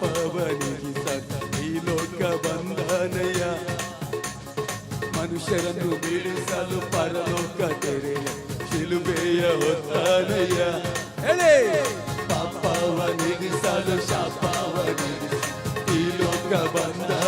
ಪಾಪವ ನೀಗಿಸಲು ಶಾಪವ ನೀಗಿಸಲು ಈ ಲೋಕ ಬಂಧನಯ್ಯ ಮನುಷ್ಯರನ್ನು ಬೀಳಿಸಲು ಪರಲೋಕ ತೆರೆಯ ಶಿಲುಬೆಯ ಹೊತ್ತಾನಯ್ಯ ಹೇಳಿ ಪಾಪವ ನೀಗಿಸಲು ಶಾಪವ ನೀಗಿಸಲು ಈ ಲೋಕ ಬಂಧನಯ್ಯ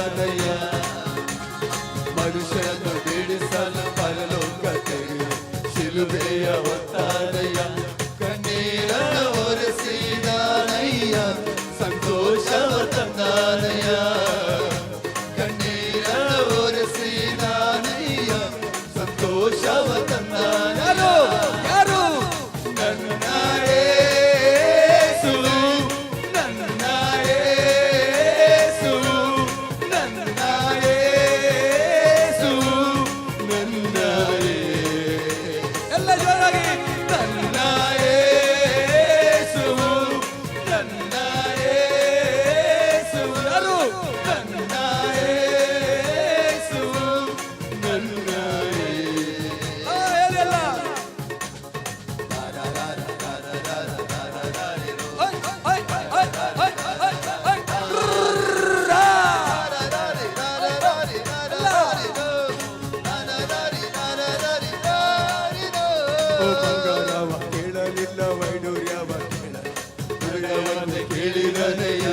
ಕೇಳವನ್ನು ಕೇಳಿರದೆಯ?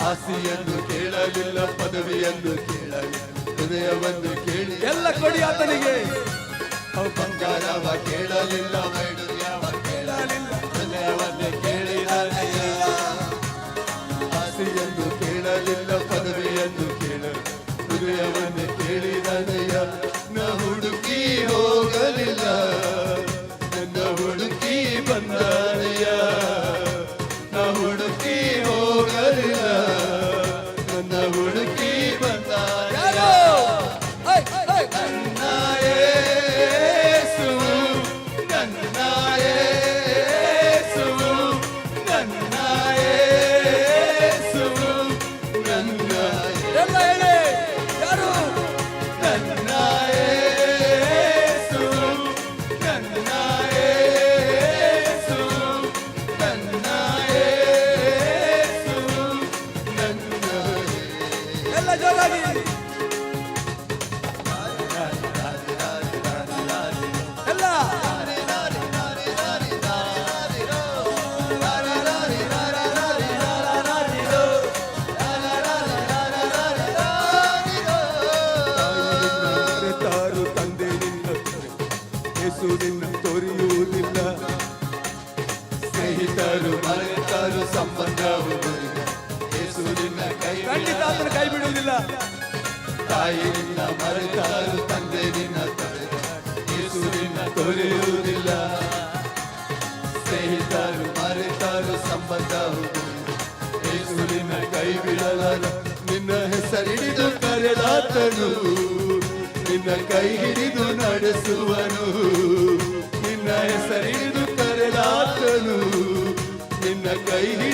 ಆಸೆಯನ್ನು ಕೇಳಲಿಲ್ಲ ಪದವಿಯನ್ನು ಕೇಳಲಿಲ್ಲ ಹೃದಯವನ್ನು ಕೇಳಿ ಎಲ್ಲ ಕೊಡಿ ಆತನಿಗೆ. ಬಂಗಾರವ ಕೇಳಲಿಲ್ಲ ಯೇಸು ನಿನ್ನ ತೊರೆಯುವುದಿಲ್ಲ ಸ್ನೇಹಿತರು ಮರೆತರು ಸಂಬಂಧವು ಮುರಿದ. ಯೇಸು ನಿನ್ನ ಕೈ ಖಂಡಿತ ಆತನ ಕೈ ಬಿಡುವುದಿಲ್ಲ ತಾಯಿ ನಿನ್ನ ಮರೆತರು ತಂದೆ ನಿನ್ನ ತೊರೆದ. ಯೇಸು ನಿನ್ನ ತೊರೆಯುವುದಿಲ್ಲ ಸ್ನೇಹಿತರು ಮರೆತರು ಸಂಬಂಧವು ಮುರಿದ. ಯೇಸು ನಿನ್ನ ಕೈ ಬಿಡಲಾರ ನಿನ್ನ ಹೆಸರಿಡಿದು ಕರೆದಾತನು ನಿನ್ನ ಕೈ ಹಿಡಿದು ನಡೆಸುವನು. ನಿನ್ನ ಹೆಸರಿಡಿದು ಕರೆದಾತನು. ನಿನ್ನ ಕೈ ಹಿಡಿದು